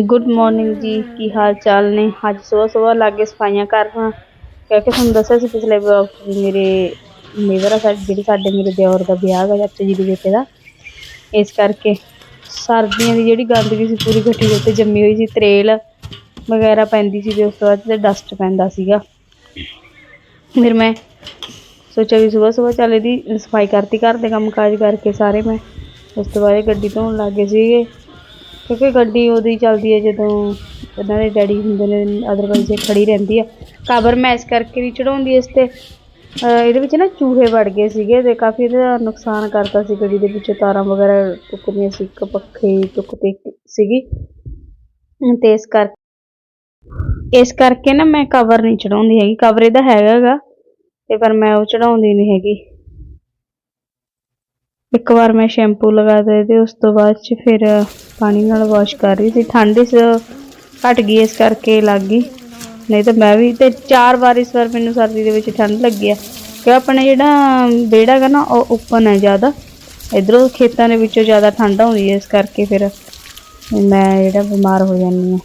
Good morning ਜੀ, ਕੀ ਹਾਲ ਚਾਲ ਨੇ? ਅੱਜ ਸਵੇਰ ਸਵੇਰ ਲਾਗੇ ਸਫਾਈਆਂ ਕਰਨਾ ਕਿਉਂਕਿ ਤੁਹਾਨੂੰ ਦੱਸਿਆ ਸੀ ਪਿਛਲੇ ਵਲੌਗ 'ਚ ਮੇਰੇ ਨੇਬਰ ਆ ਸਾਡੇ ਜਿਹੜੀ ਸਾਡੇ ਮੇਰੇ ਦਿਓਰ ਦਾ ਵਿਆਹ ਗਾ ਚਾਚੇ ਜੀ ਦੇ ਬੇਟੇ ਦਾ। ਇਸ ਕਰਕੇ ਸਰਦੀਆਂ ਦੀ ਜਿਹੜੀ ਗੰਦਗੀ ਸੀ, ਪੂਰੀ ਗੱਠੀ ਦੇ ਉੱਤੇ ਜੰਮੀ ਹੋਈ ਸੀ, ਤਰੇਲ ਵਗੈਰਾ ਪੈਂਦੀ ਸੀ ਤੇ ਉਸ ਤੋਂ ਬਾਅਦ ਤੇ ਡਸਟ ਪੈਂਦਾ ਸੀਗਾ। ਫਿਰ ਮੈਂ ਸੋਚਿਆ ਵੀ ਸਵੇਰ ਸਵੇਰ ਚੱਲ ਇਹਦੀ ਸਫ਼ਾਈ ਕਰਤੀ, ਘਰ ਦੇ ਕੰਮ ਕਾਜ ਕਰਕੇ ਸਾਰੇ ਮੈਂ। ਉਸ ਤੋਂ ਬਾਅਦ ਗੱਡੀ ਧੋਣ ਲੱਗ ਗਏ ਸੀਗੇ। ਕਿਉਂਕਿ ਗੱਡੀ ਉਦੋਂ ਹੀ ਚੱਲਦੀ ਹੈ ਜਦੋਂ ਇਹਨਾਂ ਦੇ ਡੈਡੀ ਹੁੰਦੇ ਨੇ ਅਦਰਵਾਈਜ਼ ਇਹ ਖੜੀ ਰਹਿੰਦੀ ਆ। ਕਵਰ ਮੈਂ ਇਸ ਕਰਕੇ ਨਹੀਂ ਚੜਾਉਂਦੀ ਇਸ ਤੇ। ਇਹਦੇ ਵਿੱਚ ਨਾ ਚੂਹੇ ਵੜ ਗਏ ਸੀਗੇ ਤੇ ਕਾਫੀ ਇਹਦਾ ਨੁਕਸਾਨ ਕਰਤਾ ਸੀ ਗੱਡੀ ਦੇ ਵਿੱਚੋਂ, ਤਾਰਾਂ ਵਗੈਰਾ ਟੁੱਕਦੀਆਂ ਸੀ, ਇੱਕ ਪੱਖੇ ਟੁੱਕਦੇ ਸੀਗੀ। ਤੇ ਇਸ ਕਰ, ਇਸ ਕਰਕੇ ਨਾ ਮੈਂ ਕਵਰ ਨਹੀਂ ਚੜਾਉਂਦੀ ਹੈਗੀ। ਕਵਰ ਇਹਦਾ ਹੈਗਾ ਤੇ ਪਰ ਮੈਂ ਉਹ ਚੜਾਉਂਦੀ ਨਹੀਂ ਹੈਗੀ। ਇੱਕ ਵਾਰ ਮੈਂ ਸ਼ੈਂਪੂ ਲਗਾ ਲਗਾਤਾ ਤੇ ਉਸ ਤੋਂ ਬਾਅਦ ਚ ਫਿਰ ਪਾਣੀ ਨਾਲ ਵਾਸ਼ ਕਰ ਰਹੀ ਸੀ। ਠੰਡ ਇਸ ਘਟ ਗਈ, ਇਸ ਕਰਕੇ ਲੱਗ ਗਈ। ਨਹੀਂ ਤਾਂ ਮੈਂ ਵੀ ਤੇ ਚਾਰ ਵਾਰ ਇਸ ਵਾਰ ਮੈਨੂੰ ਸਰਦੀ ਦੇ ਵਿੱਚ ਠੰਡ ਲੱਗੀ ਆ। ਕਿ ਆਪਣਾ ਜਿਹੜਾ ਵਿਹੜਾ ਹੈਗਾ ਨਾ, ਉਹ ਓਪਨ ਹੈ ਜ਼ਿਆਦਾ। ਇਧਰੋਂ ਖੇਤਾਂ ਦੇ ਵਿੱਚੋਂ ਜ਼ਿਆਦਾ ਠੰਡ ਆਉਂਦੀ ਹੈ, ਇਸ ਕਰਕੇ ਫਿਰ ਮੈਂ ਜਿਹੜਾ ਬਿਮਾਰ ਹੋ ਜਾਂਦੀ ਹਾਂ।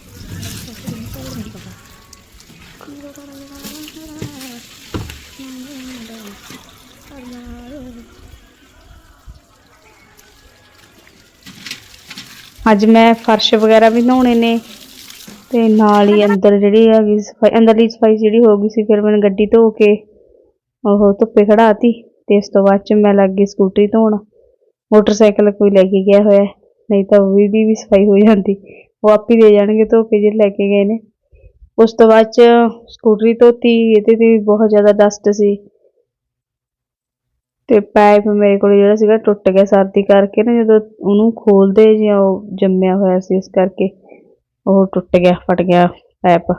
ਅੱਜ ਮੈਂ ਫਰਸ਼ ਵਗੈਰਾ ਵੀ ਧੋਣੇ ਨੇ ਤੇ ਨਾਲ ਹੀ ਅੰਦਰ ਜਿਹੜੀ ਹੈਗੀ ਸਫ਼ਾਈ, ਅੰਦਰਲੀ ਸਫ਼ਾਈ ਜਿਹੜੀ ਹੋ ਗਈ ਸੀ, ਫਿਰ ਮੈਂ ਗੱਡੀ ਧੋ ਕੇ ਉਹ ਧੁੱਪੇ ਖੜਾਤੀ ਤੇ ਇਸ ਤੋਂ ਬਾਅਦ ਚ ਮੈਂ ਲੱਗ ਗਈ ਸਕੂਟਰੀ ਧੋਣ। ਮੋਟਰਸਾਈਕਲ ਕੋਈ ਲੈ ਕੇ ਗਿਆ ਹੋਇਆ, ਨਹੀਂ ਤਾਂ ਉਹਦੀ ਦੀ ਵੀ ਸਫ਼ਾਈ ਹੋ ਜਾਂਦੀ। ਉਹ ਆਪ ਹੀ ਦੇ ਜਾਣਗੇ ਧੋ ਕੇ ਜੇ ਲੈ ਕੇ ਗਏ ਨੇ। ਉਸ ਤੋਂ ਬਾਅਦ ਚ ਸਕੂਟਰੀ ਧੋਤੀ, ਇਹਦੇ ਤੇ ਵੀ ਬਹੁਤ ਜ਼ਿਆਦਾ ਡਸਟ ਸੀ। ਤੇ ਪਾਈਪ ਮੇਰੇ ਕੋਲ ਜਿਹੜਾ ਸੀਗਾ ਟੁੱਟ ਗਿਆ ਸਰਦੀ ਕਰਕੇ ਨਾ, ਜਦੋਂ ਉਹਨੂੰ ਖੋਲਦੇ ਜਿਹਾ ਉਹ ਜੰਮਿਆ ਹੋਇਆ ਸੀ, ਇਸ ਕਰਕੇ ਉਹ ਟੁੱਟ ਗਿਆ, ਫਟ ਗਿਆ ਪਾਈਪ।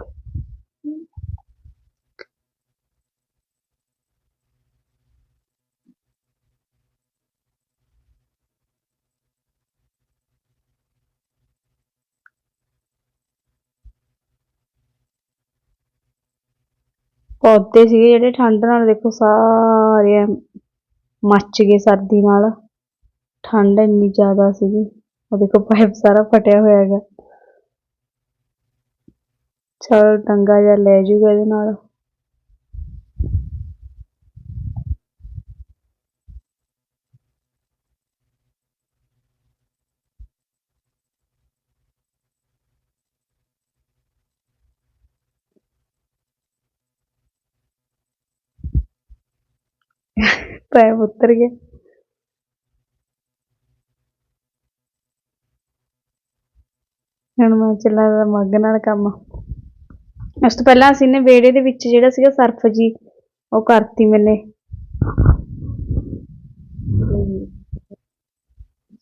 ਪੌਦੇ ਸੀਗੇ ਜਿਹੜੇ ਠੰਡ ਨਾਲ ਦੇਖੋ ਸਾਰੇ ਮੱਚ ਗਏ ਸਰਦੀ ਨਾਲ। ਠੰਡ ਇੰਨੀ ਜ਼ਿਆਦਾ ਸੀਗੀ। ਉਹ ਦੇਖੋ ਪਾਈਪ ਸਾਰਾ ਫਟਿਆ ਹੋਇਆ ਹੈਗਾ। ਚਲ ਟੰਗਾ ਜਿਹਾ ਲੈ ਜੂਗਾ ਇਹਦੇ ਨਾਲ। ਪਾਈਪ ਉਤਰ ਗਿਆ ਹੁਣ ਮੈਂ ਚੱਲਾਂ ਦਾ ਮੱਗ ਨਾਲ ਕੰਮ। ਉਸ ਤੋਂ ਪਹਿਲਾਂ ਅਸੀਂ ਨੇ ਵਿਹੜੇ ਦੇ ਵਿੱਚ ਜਿਹੜਾ ਸੀਗਾ ਸਰਫ ਜੀ, ਉਹ ਕਰਤੀ ਮੈਨੇ।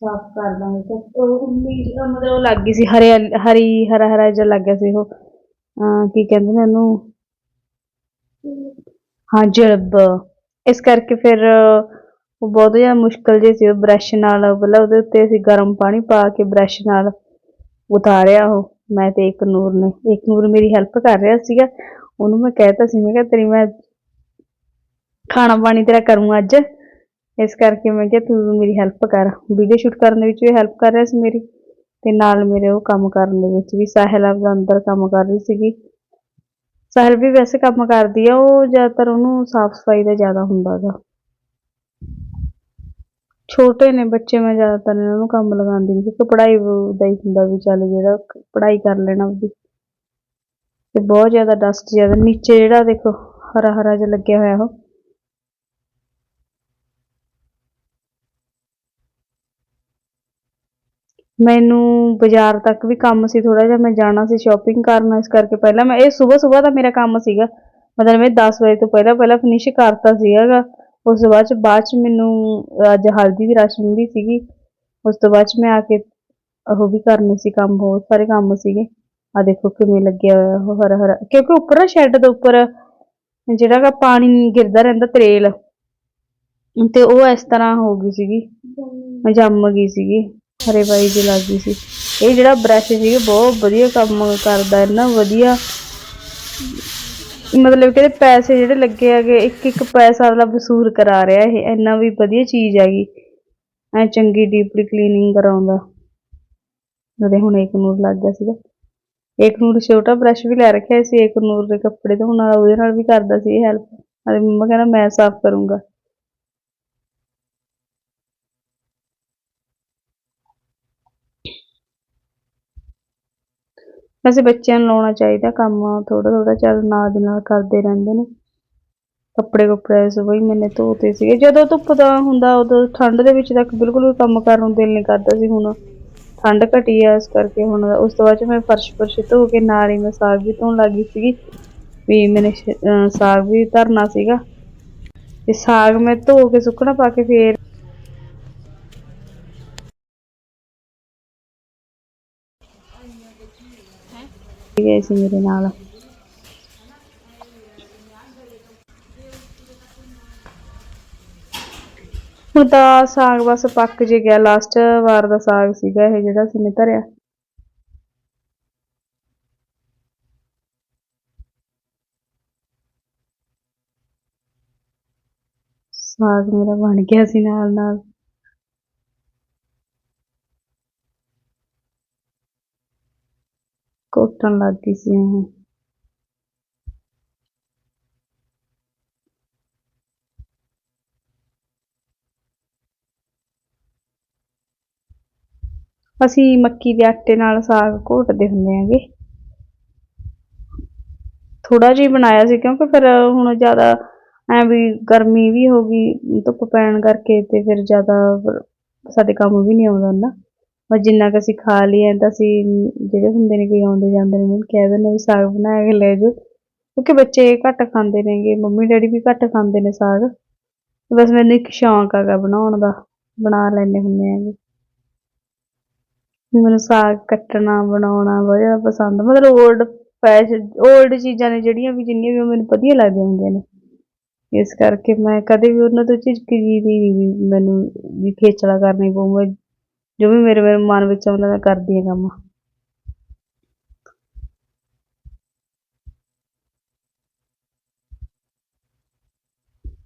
ਸਾਫ਼ ਕਰ ਦਾਂਗੇ। ਤੇ ਉਹ ਉਮੀਦ ਮਤਲਬ ਉਹ ਲੱਗ ਗਈ ਸੀ, ਹਰੇ ਹਰੀ, ਹਰਾ ਹਰਾ ਜਿਹਾ ਲੱਗ ਗਿਆ ਸੀ ਉਹ। ਅਹ ਕੀ ਕਹਿੰਦੇ ਨੇ ਉਹਨੂੰ? ਹਾਂ, ਜਲਬ। ਇਸ ਕਰਕੇ ਫਿਰ, ਉਹ ਬਹੁਤ ਜ਼ਿਆਦਾ ਮੁਸ਼ਕਲ ਜਿਹੀ ਸੀ, ਉਹ ਬ੍ਰਸ਼ ਨਾਲ ਪਹਿਲਾਂ ਉਹਦੇ ਉੱਤੇ ਅਸੀਂ ਗਰਮ ਪਾਣੀ ਪਾ ਕੇ ਬ੍ਰਸ਼ ਨਾਲ ਉਤਾਰਿਆ ਉਹ। ਮੈਂ ਤੇ ਇੱਕ ਨੂਰ ਨੇ, ਇੱਕ ਨੂਰ ਮੇਰੀ ਹੈਲਪ ਕਰ ਰਿਹਾ ਸੀਗਾ। ਉਹਨੂੰ ਮੈਂ ਕਹਿਤਾ ਸੀ, ਮੈਂ ਕਿਹਾ ਤੇਰੀ ਮੈਂ ਖਾਣਾ ਪਾਣੀ ਤੇਰਾ ਕਰੂੰ ਅੱਜ। ਇਸ ਕਰਕੇ ਮੈਂ ਕਿਹਾ ਤੂੰ ਮੇਰੀ ਹੈਲਪ ਕਰ। ਵੀਡੀਓ ਸ਼ੂਟ ਕਰਨ ਦੇ ਵਿੱਚ ਵੀ ਹੈਲਪ ਕਰ ਰਿਹਾ ਸੀ ਮੇਰੀ। ਤੇ ਨਾਲ ਮੇਰੇ ਉਹ ਕੰਮ ਕਰਨ ਦੇ ਵਿੱਚ ਵੀ, ਸਾਹਿਲ ਆਪਦਾ ਅੰਦਰ ਕੰਮ ਕਰ ਰਹੀ ਸੀਗੀ। ਸਾਹਿਲ ਵੀ ਵੈਸੇ ਕੰਮ ਕਰਦੀ ਆ, ਉਹ ਜ਼ਿਆਦਾਤਰ ਉਹਨੂੰ ਸਾਫ਼ ਸਫ਼ਾਈ ਦਾ ਜ਼ਿਆਦਾ ਹੁੰਦਾ ਗਾ। ਛੋਟੇ ਨੇ ਬੱਚੇ, ਮੈਂ ਜ਼ਿਆਦਾਤਰ ਇਹਨਾਂ ਨੂੰ ਕੰਮ ਲਗਾਉਂਦੀ ਨਹੀਂ ਕਿਉਂਕਿ ਪੜ੍ਹਾਈ ਦਾ ਹੀ ਹੁੰਦਾ ਵੀ ਚੱਲ ਜਿਹੜਾ ਪੜ੍ਹਾਈ ਕਰ ਲੈਣਾ ਉਹਦੀ। ਤੇ ਬਹੁਤ ਜ਼ਿਆਦਾ ਡਸਟ ਜ਼ਿਆਦਾ, ਨੀਚੇ ਜਿਹੜਾ ਦੇਖੋ ਹਰਾ ਹਰਾ ਜਿਹਾ ਲੱਗਿਆ ਹੋਇਆ ਉਹ। ਮੈਨੂੰ ਬਾਜ਼ਾਰ ਤੱਕ ਵੀ ਕੰਮ ਸੀ ਥੋੜਾ ਜਿਹਾ, ਮੈਂ ਜਾਣਾ ਸੀ ਸ਼ਾਪਿੰਗ ਕਰਨ, ਇਸ ਕਰਕੇ ਪਹਿਲਾਂ ਮੈਂ, ਇਹ ਸਵੇਰ ਸਵੇਰ ਦਾ ਮੇਰਾ ਕੰਮ ਸੀਗਾ। ਮਤਲਬ ਇਹ 10 ਵਜੇ ਤੋਂ ਪਹਿਲਾਂ ਪਹਿਲਾਂ ਫਿਨਿਸ਼ ਕਰਤਾ ਸੀਗਾ। ਉਸ ਤੋਂ ਬਾਅਦ ਚ ਬਾਅਦ ਚ ਮੈਨੂੰ ਅੱਜ ਹਲਦੀ ਦੀ ਰਸਮ ਵੀ ਸੀਗੀ। ਉਸ ਤੋਂ ਬਾਅਦ ਚ ਮੈਂ ਆ ਕੇ ਉਹ ਵੀ ਕਰਨੇ ਸੀ ਕੰਮ, ਬਹੁਤ ਸਾਰੇ ਕੰਮ ਸੀਗੇ। ਆ ਦੇਖੋ ਕਿਵੇਂ ਲੱਗਿਆ ਹੋਇਆ, ਉਹ ਹਰਾ ਹਰਾ ਕਿਉਂਕਿ ਉੱਪਰ ਨਾ ਸ਼ੈੱਡ ਦੇ ਉੱਪਰ, ਜਿਹੜਾ ਗਾ ਪਾਣੀ ਗਿਰਦਾ ਰਹਿੰਦਾ ਤਰੇਲ, ਤੇ ਉਹ ਇਸ ਤਰ੍ਹਾਂ ਹੋ ਗਈ ਸੀਗੀ, ਜੰਮ ਗਈ ਸੀਗੀ। ਹਰੇ ਬਾਈ ਦੀ ਲੱਗ ਗਈ ਸੀ। ਇਹ ਜਿਹੜਾ ਬ੍ਰਸ਼ ਸੀ ਬਹੁਤ ਵਧੀਆ ਕੰਮ ਕਰਦਾ ਇੰਨਾ ਵਧੀਆ। ਮਤਲਬ ਕਿ ਇਹਦੇ ਪੈਸੇ ਜਿਹੜੇ ਲੱਗੇ ਹੈਗੇ, ਇੱਕ ਇੱਕ ਪੈਸਾ ਵਾਲਾ ਵਸੂਲ ਕਰਾ ਰਿਹਾ ਇਹ, ਇੰਨਾ ਵੀ ਵਧੀਆ ਚੀਜ਼ ਹੈਗੀ। ਐ ਚੰਗੀ ਡੀਪਲੀ ਕਲੀਨਿੰਗ ਕਰਾਉਂਦਾ। ਉਹਦੇ ਹੁਣ ਇੱਕ ਨੂਰ ਲੱਗ ਗਿਆ ਸੀਗਾ। ਇੱਕ ਨੂਰ ਛੋਟਾ ਬ੍ਰਸ਼ ਵੀ ਲੈ ਰੱਖਿਆ ਸੀ, ਇੱਕ ਨੂਰ ਦੇ ਕੱਪੜੇ ਧੋਣ ਵਾਲਾ ਉਹਦੇ ਨਾਲ ਵੀ ਕਰਦਾ ਸੀ ਹੈਲਪ ਅਤੇ ਮੰਮਾ ਕਹਿੰਦਾ, ਮੈਂ ਸਾਫ਼ ਕਰੂੰਗਾ। ਵੈਸੇ ਬੱਚਿਆਂ ਨੂੰ ਲਾਉਣਾ ਚਾਹੀਦਾ ਕੰਮ ਥੋੜਾ ਥੋੜਾ ਚੱਲ ਨਾਲ ਦੀ ਨਾਲ ਕਰਦੇ ਰਹਿੰਦੇ ਨੇ। ਕੱਪੜੇ ਕੁੱਪੜੇ ਸਵੇਈ ਮੈਨੇ ਧੋਤੇ ਸੀਗੇ। ਜਦੋਂ ਧੁੱਪ ਦਾ ਹੁੰਦਾ, ਉਦੋਂ ਠੰਡ ਦੇ ਵਿੱਚ ਤੱਕ ਬਿਲਕੁਲ ਵੀ ਕੰਮ ਕਰਨ ਨੂੰ ਦਿਲ ਨਹੀਂ ਕਰਦਾ ਸੀ। ਹੁਣ ਠੰਡ ਘਟੀ ਆ, ਇਸ ਕਰਕੇ ਹੁਣ ਉਸ ਤੋਂ ਬਾਅਦ ਚ ਮੈਂ ਫਰਸ਼ ਫਰਸ਼ ਧੋ ਕੇ ਨਾਲ ਹੀ ਮੈਂ ਸਾਗ ਵੀ ਧੋਣ ਲੱਗੀ ਸੀਗੀ। ਵੀ ਮੈਨੇ ਸਾਗ ਵੀ ਧਰਨਾ ਸੀਗਾ। ਤੇ ਸਾਗ ਮੈਂ ਧੋ ਕੇ ਸੁੱਕਣਾ ਪਾ ਕੇ ਫੇਰ ਗਏ ਸੀ ਮੇਰੇ ਨਾਲ। ਹੁਣ ਤਾਂ ਸਾਗ ਬਸ ਪੱਕ ਜੇ ਗਿਆ ਲਾਸਟ ਵਾਰ ਦਾ ਸਾਗ ਸੀਗਾ ਇਹ ਜਿਹੜਾ ਸੀ ਨੇ ਧਰਿਆ। ਸਾਗ ਮੇਰਾ ਬਣ ਗਿਆ ਸੀ ਨਾਲ ਨਾਲ ਘੁੱਟਣ ਲੱਗ ਗਈ ਸੀ ਇਹ। ਅਸੀਂ ਮੱਕੀ ਦੇ ਆਟੇ ਨਾਲ ਸਾਗ ਘੋਟਦੇ ਹੁੰਦੇ ਆਂਗੇ ਥੋੜਾ ਜਿਹਾ ਬਣਾਇਆ ਸੀ ਕਿਉਂਕਿ ਫਿਰ ਹੁਣ ਜ਼ਿਆਦਾ ਐ ਵੀ ਗਰਮੀ ਵੀ ਹੋ ਗਈ, ਧੁੱਪ ਪੈਣ ਕਰਕੇ ਤੇ ਫਿਰ ਜ਼ਿਆਦਾ ਸਾਡੇ ਕੰਮ ਵੀ ਨਹੀਂ ਆਉਂਦਾ ਨਾ ਬਸ ਜਿੰਨਾ ਕੁ ਅਸੀਂ ਖਾ ਲਈਏ ਤਾਂ ਅਸੀਂ ਜਿਹੜੇ ਹੁੰਦੇ ਨੇ, ਕੋਈ ਆਉਂਦੇ ਜਾਂਦੇ ਨੇ, ਉਹਨਾਂ ਕਹਿ ਦਿੰਦੇ ਵੀ ਸਾਗ ਬਣਾ ਕੇ ਲੈ ਜਾਓ। ਕਿਉਂਕਿ ਬੱਚੇ ਘੱਟ ਖਾਂਦੇ ਨੇਗੇ, ਮੰਮੀ ਡੈਡੀ ਵੀ ਘੱਟ ਖਾਂਦੇ ਨੇ ਸਾਗ। ਬਸ ਮੈਨੂੰ ਇੱਕ ਸ਼ੌਂਕ ਹੈਗਾ ਬਣਾਉਣ ਦਾ, ਬਣਾ ਲੈਂਦੇ ਹੁੰਦੇ ਆਂਗੇ ਮੈਨੂੰ ਸਾਗ ਕੱਟਣਾ, ਬਣਾਉਣਾ ਬਹੁਤ ਜ਼ਿਆਦਾ ਪਸੰਦ, ਮਤਲਬ ਓਲਡ ਫੈਸ਼ਨ ਓਲਡ ਚੀਜ਼ਾਂ ਨੇ ਜਿਹੜੀਆਂ ਵੀ, ਜਿੰਨੀਆਂ ਵੀ ਉਹ ਮੈਨੂੰ ਵਧੀਆ ਲੱਗਦੀਆਂ ਹੁੰਦੀਆਂ ਨੇ। ਇਸ ਕਰਕੇ ਮੈਂ ਕਦੇ ਵੀ ਉਹਨਾਂ ਤੋਂ ਝਿਜਕੀ ਨਹੀਂ ਵੀ ਮੈਨੂੰ ਵੀ ਖੇਚਲਾ ਕਰਨੀ ਪਊ ਜੋ ਵੀ ਮੇਰੇ ਮੇਰੇ ਮਨ ਵਿੱਚ ਆਉਂਦਾ ਮੈਂ ਕਰਦੀ ਹਾਂ ਕੰਮ।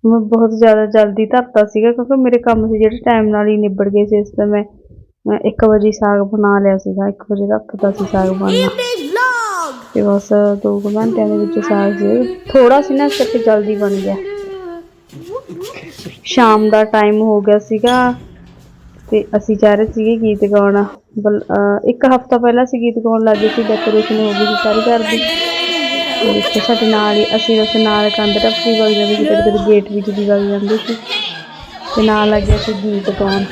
ਮੈਂ ਬਹੁਤ ਜ਼ਿਆਦਾ ਜਲਦੀ ਧਰਤਾ ਸੀਗਾ ਕਿਉਂਕਿ ਮੇਰੇ ਕੰਮ ਸੀ ਜਿਹੜੇ ਟਾਈਮ ਨਾਲ ਹੀ ਨਿਬੜ ਗਏ ਸੀ ਇਸ ਤੇ ਮੈਂ ਮੈਂ 1 ਵਜੇ ਸਾਗ ਬਣਾ ਲਿਆ ਸੀਗਾ 1 ਵਜੇ ਰੱਖਤਾ ਸੀ ਸਾਗ ਬਣਨਾ। ਤੇ ਬਸ 2 ਘੰਟਿਆਂ ਦੇ ਵਿੱਚ ਸਾਗ ਸੀ। ਥੋੜਾ ਸੀ ਨਾ ਕਰਕੇ ਜਲਦੀ ਬਣ ਗਿਆ। ਸ਼ਾਮ ਦਾ ਟਾਈਮ ਹੋ ਗਿਆ ਸੀਗਾ। ਤੇ ਅਸੀਂ ਜਾ ਰਹੇ ਸੀਗੇ ਗੀਤ ਗਾਉਣ। ਬਲ- ਇੱਕ ਹਫਤਾ ਪਹਿਲਾਂ ਅਸੀਂ ਗੀਤ ਗਾਉਣ ਲੱਗੇ ਸੀ ਡੈਕੋਰੇਸ਼ਨ ਹੋ ਗਈ ਸੀ ਸਾਰੀ ਘਰ ਦੀ। ਤੇ ਸਾਡੇ ਨਾਲ ਹੀ ਅਸੀਂ ਉਸ ਨਾਲ ਕੰਧ ਟੱਪੀ ਵਗ ਜਾਂਦੇ ਸੀ ਕਦੇ ਕਦੇ ਗੇਟ ਵਿੱਚ ਵੀ ਵਗ ਜਾਂਦੇ ਸੀ। ਤੇ ਨਾਲ ਲੱਗਿਆ ਸੀ ਗੀਤ ਗਾਉਣ।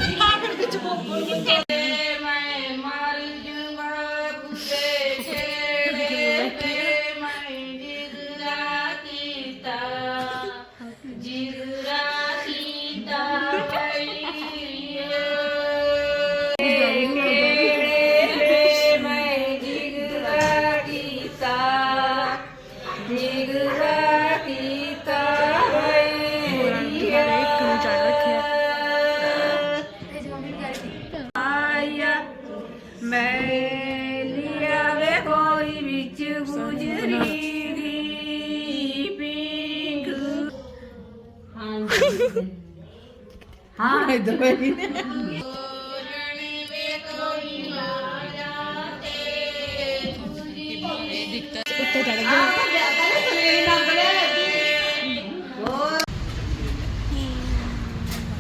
ਹਾਂ ਇਧਰ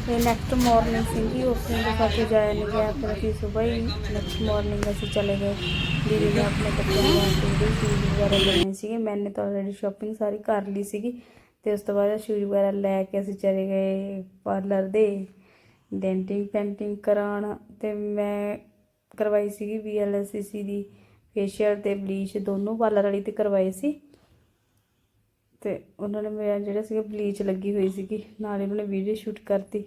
ਤੇ ਨੈਕਸਟ ਮਾਰਨਿੰਗ ਸੀਗੀ ਉਸ ਦਿਨ ਦੇ ਸਾਥੀ ਜਾਇਆ ਨਹੀਂ ਗਿਆ ਫਿਰ ਅਸੀਂ ਸਵੇਰ ਹੀ ਨੈਕਸਟ ਮਾਰਨਿੰਗ ਅਸੀਂ ਚਲੇ ਗਏ ਦੀਦੀ ਨੇ ਆਪਣੇ ਬੱਚਿਆਂ ਨੂੰ ਵਾਸਤੇ ਸ਼ੂਜ਼ ਵਗੈਰਾ ਲੈਣੇ ਸੀਗੇ ਮੈਨੇ ਤਾਂ ਆਲਰੇਡੀ ਸ਼ਾਪਿੰਗ ਸਾਰੀ ਕਰ ਲਈ ਸੀਗੀ ਤੇ ਉਸ ਤੋਂ ਬਾਅਦ ਸ਼ੂਜ਼ ਵਗੈਰਾ ਲੈ ਕੇ ਅਸੀਂ ਚਲੇ ਗਏ ਪਾਰਲਰ ਦੇ ਡੈਂਟਿੰਗ ਪੈਂਟਿੰਗ ਕਰਾਉਣ ਤੇ ਮੈਂ ਕਰਵਾਈ ਸੀਗੀ ਵੀਐਲਐਸਸੀ ਦੀ ਫੇਸ਼ੀਅਲ ਤੇ ਬਲੀਚ ਦੋਨੋਂ ਪਾਰਲਰ ਵਾਲੀ ਤੇ ਕਰਵਾਏ ਸੀ। ਤੇ ਉਹਨਾਂ ਨੇ ਮੇਰਾ ਜਿਹੜਾ ਸੀਗਾ ਬਲੀਚ ਲੱਗੀ ਹੋਈ ਸੀਗੀ, ਨਾਲ ਹੀ ਉਹਨਾਂ ਨੇ ਵੀਡੀਓ ਸ਼ੂਟ ਕਰਤੀ।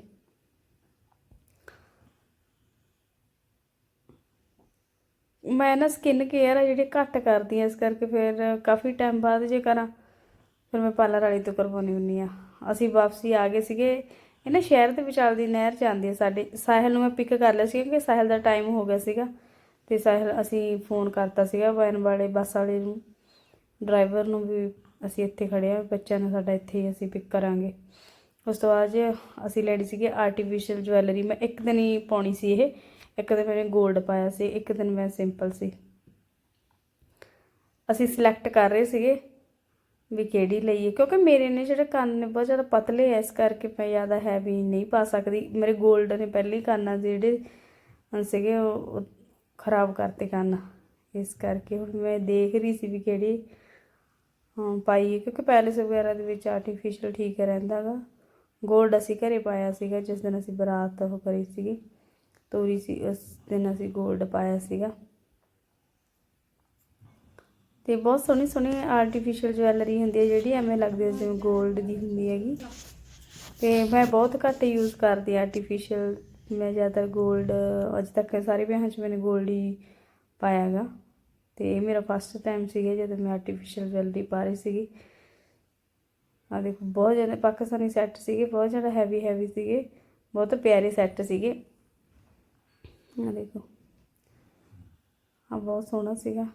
ਮੈਂ ਨਾ ਸਕਿਨ ਕੇਅਰ ਆ ਜਿਹੜੀ ਘੱਟ ਕਰਦੀ ਆ, ਇਸ ਕਰਕੇ ਫਿਰ ਕਾਫੀ ਟਾਈਮ ਬਾਅਦ ਜੇ ਕਰਾਂ ਫਿਰ ਮੈਂ ਪਾਲਰ ਵਾਲੀ ਤੋਂ ਕਰਵਾਉਣੀ ਹੁੰਨੀ ਆ। ਅਸੀਂ ਵਾਪਸੀ ਆ ਗਏ ਸੀਗੇ। ਇਹ ਨਾ ਸ਼ਹਿਰ ਦੇ ਵਿਚਾਲਦੀ ਨਹਿਰ ਜਾਂਦੀ ਹੈ ਸਾਡੇ, ਸਾਹਿਲ ਨੂੰ ਮੈਂ ਪਿਕ ਕਰ ਲਿਆ ਸੀ ਕਿਉਂਕਿ ਸਾਹਿਲ ਦਾ ਟਾਈਮ ਹੋ ਗਿਆ ਸੀਗਾ। ਤੇ ਸਾਹਿਲ ਅਸੀਂ ਫੋਨ ਕਰਤਾ ਸੀਗਾ ਵੈਨ ਵਾਲੇ ਬੱਸ ਵਾਲੇ ਨੂੰ। ਡਰਾਈਵਰ ਨੂੰ ਵੀ ਅਸੀਂ ਇੱਥੇ ਖੜੇ ਆ, ਬੱਚਿਆਂ ਨੂੰ ਸਾਡਾ ਇੱਥੇ ਹੀ ਅਸੀਂ ਪਿਕ ਕਰਾਂਗੇ। ਉਸ ਤੋਂ ਬਾਅਦ 'ਚ ਅਸੀਂ ਲੈਣੀ ਸੀਗੀ ਆਰਟੀਫੀਸ਼ੀਅਲ ਜਵੈਲਰੀ ਮੈਂ ਇੱਕ ਦਿਨ ਹੀ ਪਾਉਣੀ ਸੀ ਇਹ। ਇੱਕ ਦਿਨ ਮੈंने 골ਡ ਪਾਇਆ ਸੀ, ਇੱਕ ਦਿਨ ਮੈਂ ਸਿੰਪਲ ਸੀ। ਅਸੀਂ ਸਿਲੈਕਟ ਕਰ ਰਹੇ ਸੀਗੇ। ਵੀ ਕਿਹੜੀ ਲਈਏ? ਕਿਉਂਕਿ ਮੇਰੇ ਨੇ ਜਿਹੜੇ ਕੰਨ ਨੇ ਬਹੁਤ ਜ਼ਿਆਦਾ ਪਤਲੇ ਐ ਇਸ ਕਰਕੇ ਮੈਂ ਜ਼ਿਆਦਾ ਹੈਵੀ ਨਹੀਂ ਪਾ ਸਕਦੀ। ਮੇਰੇ ਗੋਲਡ ਨੇ ਪਹਿਲੇ ਕੰਨਾਂ ਜਿਹੜੇ ਸੀਗੇ, ਉਹ ਖਰਾਬ ਕਰਤੇ ਕੰਨ। ਇਸ ਕਰਕੇ ਹੁਣ ਮੈਂ ਦੇਖ ਰਹੀ ਸੀ ਵੀ ਕਿਹੜੀ ਪਾਈਏ ਕਿਉਂਕਿ ਪੈਲਸ ਵਗੈਰਾ ਦੇ ਵਿੱਚ ਆਰਟੀਫੀਸ਼ੀਅਲ ਠੀਕ ਰਹਿੰਦਾਗਾ ਗੋਲਡ ਅਸੀਂ ਘਰੇ ਪਾਇਆ ਸੀਗਾ, ਜਿਸ ਦਿਨ ਅਸੀਂ ਬਰਾਤ ਉਹ ਕਰੀ ਸੀਗੀ, ਤੋਰੀ ਸੀ, ਉਸ ਦਿਨ ਅਸੀਂ ਗੋਲਡ ਪਾਇਆ ਸੀਗਾ। ਤੇ ਬਹੁਤ ਸੋਹਣੀ ਸੋਹਣੀ ਆਰਟੀਫੀਸ਼ੀਅਲ ਜਵੈਲਰੀ ਹੁੰਦੀ ਹੈ ਜਿਹੜੀ ਐਵੇਂ ਲੱਗਦੀ ਹੈ ਜਿਵੇਂ 골ਡ ਦੀ ਹੁੰਦੀ ਹੈਗੀ। ਤੇ ਮੈਂ ਬਹੁਤ ਘੱਟ ਯੂਜ਼ ਕਰਦੀ ਆਰਟੀਫੀਸ਼ੀਅਲ ਮੈਂ ਜ਼ਿਆਦਾਤਰ 골ਡ ਅੱਜ ਤੱਕ ਸਾਰੇ ਵਿਆਹਾਂ 'ਚ ਮੈਨੇ 골ਡ ਹੀ ਪਾਇਆਗਾ ਤੇ ਇਹ ਮੇਰਾ ਫਸਟ ਟਾਈਮ ਸੀਗਾ ਜਦੋਂ ਮੈਂ ਆਰਟੀਫੀਸ਼ੀਅਲ ਜਵੈਲਰੀ ਪਾ ਰਹੀ ਸੀਗੀ। ਆ ਦੇਖੋ, ਬਹੁਤ ਜ਼ਿਆਦਾ ਪਾਕਿਸਤਾਨੀ ਸੈੱਟ ਸੀਗੇ, ਬਹੁਤ ਜ਼ਿਆਦਾ ਹੈਵੀ ਹੈਵੀ ਸੀਗੇ, ਬਹੁਤ ਪਿਆਰੇ ਸੈੱਟ ਸੀਗੇ। ਆ ਦੇਖੋ ਆ ਬਹੁਤ ਸੋਹਣਾ ਸੀਗਾ।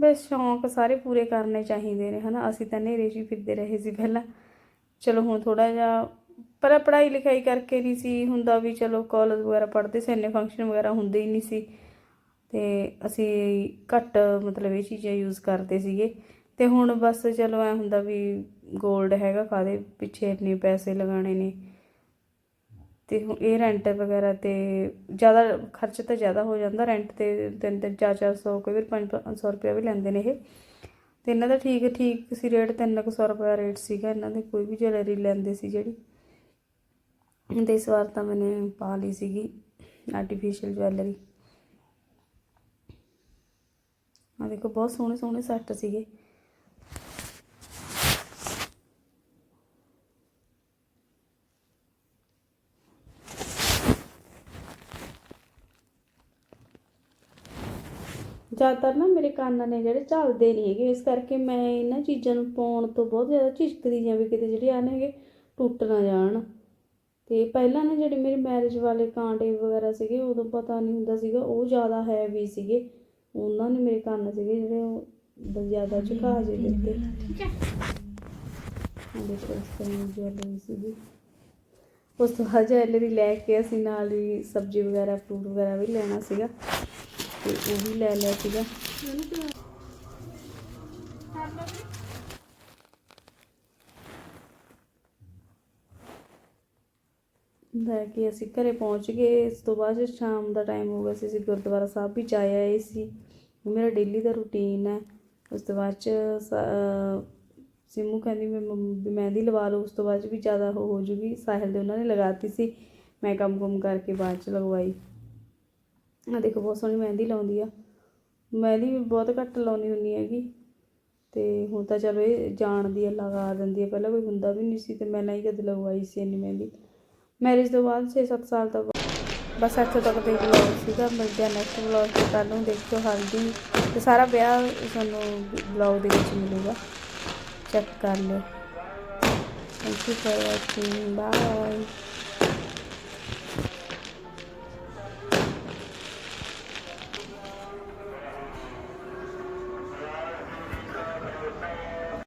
ਬਸ ਸ਼ੌਂਕ ਸਾਰੇ ਪੂਰੇ ਕਰਨੇ ਚਾਹੀਦੇ ਨੇ, ਹਨਾ? ਅਸੀਂ ਤਾਂ ਨੇਰੇ 'ਚ ਹੀ ਫਿਰਦੇ ਰਹੇ ਸੀ ਪਹਿਲਾਂ। ਚਲੋ ਹੁਣ ਥੋੜਾ ਜਿਹਾ, ਪਰ ਪੜ੍ਹਾਈ ਲਿਖਾਈ ਕਰਕੇ ਨਹੀਂ ਸੀ ਹੁੰਦਾ ਵੀ ਚਲੋ ਕਾਲਜ ਵਗੈਰਾ ਪੜ੍ਹਦੇ ਸੀ, ਇੰਨੇ ਫੰਕਸ਼ਨ ਵਗੈਰਾ ਹੁੰਦੇ ਹੀ ਨਹੀਂ ਸੀ। ਤੇ ਅਸੀਂ ਘੱਟ ਮਤਲਬ ਇਹ ਚੀਜ਼ਾਂ ਯੂਜ਼ ਕਰਦੇ ਸੀਗੇ। ਤੇ ਹੁਣ ਬਸ ਚਲੋ ਐ ਹੁੰਦਾ ਵੀ 골ਡ ਹੈਗਾ ਕਾਦੇ ਪਿੱਛੇ ਇੰਨੇ ਪੈਸੇ ਲਗਾਉਣੇ ਨੇ? ਤੇ ਹੁਣ ਇਹ ਰੈਂਟ ਵਗੈਰਾ ਤੇ ਜ਼ਿਆਦਾ ਖਰਚ ਤਾਂ ਜ਼ਿਆਦਾ ਹੋ ਜਾਂਦਾ ਰੈਂਟ ਤੇ ਤਿੰਨ ਤਿੰਨ, ਚਾਰ ਚਾਰ ਸੌ, ਕੋਈ ਵਾਰ ਪੰਜ ਪੰਜ ਸੌ ਰੁਪਇਆ ਵੀ ਲੈਂਦੇ ਨੇ ਇਹ। ਤੇ ਇਹਨਾਂ ਦਾ ਠੀਕ ਠੀਕ ਸੀ ਰੇਟ ਤਿੰਨ ਕੁ ਸੌ ਰੁਪਇਆ ਰੇਟ ਸੀਗਾ, ਇਹਨਾਂ ਦੇ ਕੋਈ ਵੀ ਜਵੈਲਰੀ ਲੈਂਦੇ ਸੀ ਜਿਹੜੀ। ਤੇ ਇਸ ਵਾਰ ਤਾਂ ਮੈਨੇ ਪਾ ਲਈ ਸੀਗੀ ਆਰਟੀਫੀਸ਼ੀਅਲ ਜਵੈਲਰੀ ਆ ਦੇਖੋ, ਬਹੁਤ ਸੋਹਣੇ ਸੋਹਣੇ ਸੈੱਟ ਸੀਗੇ। ਜ਼ਿਆਦਾਤਰ ਨਾ ਮੇਰੇ ਕੰਨ ਨੇ ਜਿਹੜੇ ਝਲਦੇ ਨਹੀਂ ਹੈਗੇ ਇਸ ਕਰਕੇ ਮੈਂ ਇਹਨਾਂ ਚੀਜ਼ਾਂ ਨੂੰ ਪਾਉਣ ਤੋਂ ਬਹੁਤ ਜ਼ਿਆਦਾ ਝਿਜਕਦੀ ਜਾਂ ਵੀ ਕਿਤੇ ਜਿਹੜੇ ਆ ਨੇ ਹੈਗੇ ਟੁੱਟ ਨਾ ਜਾਣ। ਤੇ ਪਹਿਲਾਂ ਨਾ ਜਿਹੜੇ ਮੇਰੇ ਮੈਰਿਜ ਵਾਲੇ ਕਾਂਟੇ ਵਗੈਰਾ ਸੀਗੇ ਉਦੋਂ ਪਤਾ ਨਹੀਂ ਹੁੰਦਾ ਸੀਗਾ ਉਹ ਜ਼ਿਆਦਾ ਹੈਵੀ ਸੀਗੇ। ਉਹਨਾਂ ਨੇ ਮੇਰੇ ਕੰਨ ਸੀਗੇ ਜਿਹੜੇ ਉਹ ਜ਼ਿਆਦਾ ਝੁਕਾ ਜੇ ਦਿੱਤੇ। ਦੇਖੋ ਇਸ ਤਰ੍ਹਾਂ ਦੀ ਜਵੈਲਰੀ ਸੀਗੀ। ਉਸ ਤੋਂ ਬਾਅਦ ਜਵੈਲਰੀ ਲੈ ਕੇ ਅਸੀਂ ਨਾਲ ਹੀ ਸਬਜ਼ੀ ਵਗੈਰਾ ਫਰੂਟ ਵਗੈਰਾ ਵੀ ਲੈਣਾ ਸੀਗਾ। ਤੇ ਉਹ ਵੀ ਲੈ ਲਿਆ ਸੀਗਾ। ਲੈ ਕੇ ਅਸੀਂ ਘਰੇ ਪਹੁੰਚ ਗਏ। ਇਸ ਤੋਂ ਬਾਅਦ ਸ਼ਾਮ ਦਾ ਟਾਈਮ ਹੋ ਗਿਆ ਸੀ, ਅਸੀਂ ਗੁਰਦੁਆਰਾ ਸਾਹਿਬ ਵੀ ਜਾ ਆਏ ਸੀ। ਮੇਰਾ ਡੇਲੀ ਦਾ ਰੂਟੀਨ ਹੈ। ਉਸ ਤੋਂ ਬਾਅਦ ਚ ਸ- ਕਹਿੰਦੀ ਮੈਂ ਮਹਿੰਦੀ ਲਵਾ ਲਓ। ਉਸ ਤੋਂ ਬਾਅਦ 'ਚ ਵੀ ਜ਼ਿਆਦਾ ਉਹ ਹੋ ਜੂਗੀ। ਸਾਹਿਲ ਦੇ ਉਹਨਾਂ ਨੇ ਲਗਾਤੀ ਸੀ। ਮੈਂ ਕੰਮ ਕੁਮ ਕਰਕੇ ਬਾਅਦ ਚ ਲਗਵਾਈ। ਆ ਦੇਖੋ, ਬਹੁਤ ਸੋਹਣੀ ਮਹਿੰਦੀ ਲਾਉਂਦੀ ਆ। ਮਹਿੰਦੀ ਵੀ ਬਹੁਤ ਘੱਟ ਲਾਉਣੀ ਹੁੰਦੀ ਹੈਗੀ। ਤੇ ਹੁਣ ਤਾਂ ਚਲੋ ਇਹ ਜਾਣਦੀ ਆ, ਲਗਾ ਦਿੰਦੀ ਆ। ਪਹਿਲਾਂ ਕੋਈ ਹੁੰਦਾ ਵੀ ਨਹੀਂ ਸੀ ਤੇ ਮੈਂ ਨਹੀਂ ਕਦੇ ਲਗਵਾਈ ਸੀ ਇੰਨੀ ਮਹਿੰਦੀ। ਮੈਰਿਜ ਤੋਂ ਬਾਅਦ 6-7 ਸਾਲ ਤੋਂ ਬਾਅਦ ਬਸ ਇੱਥੇ ਤੱਕ ਦੇ ਵਲੌਗ ਸੀਗਾ। ਮਿਲਦੇ ਆ ਨੈਕਸਟ ਵਲੌਗ ਤੇ। ਕੱਲ੍ਹ ਨੂੰ ਦੇਖਿਓ ਹਲਦੀ ਤੇ ਸਾਰਾ ਵਿਆਹ ਤੁਹਾਨੂੰ ਵਲੌਗ ਦੇ ਵਿੱਚ ਮਿਲੂਗਾ। ਚੈੱਕ ਕਰ ਲਿਓ। Thank you for watching bye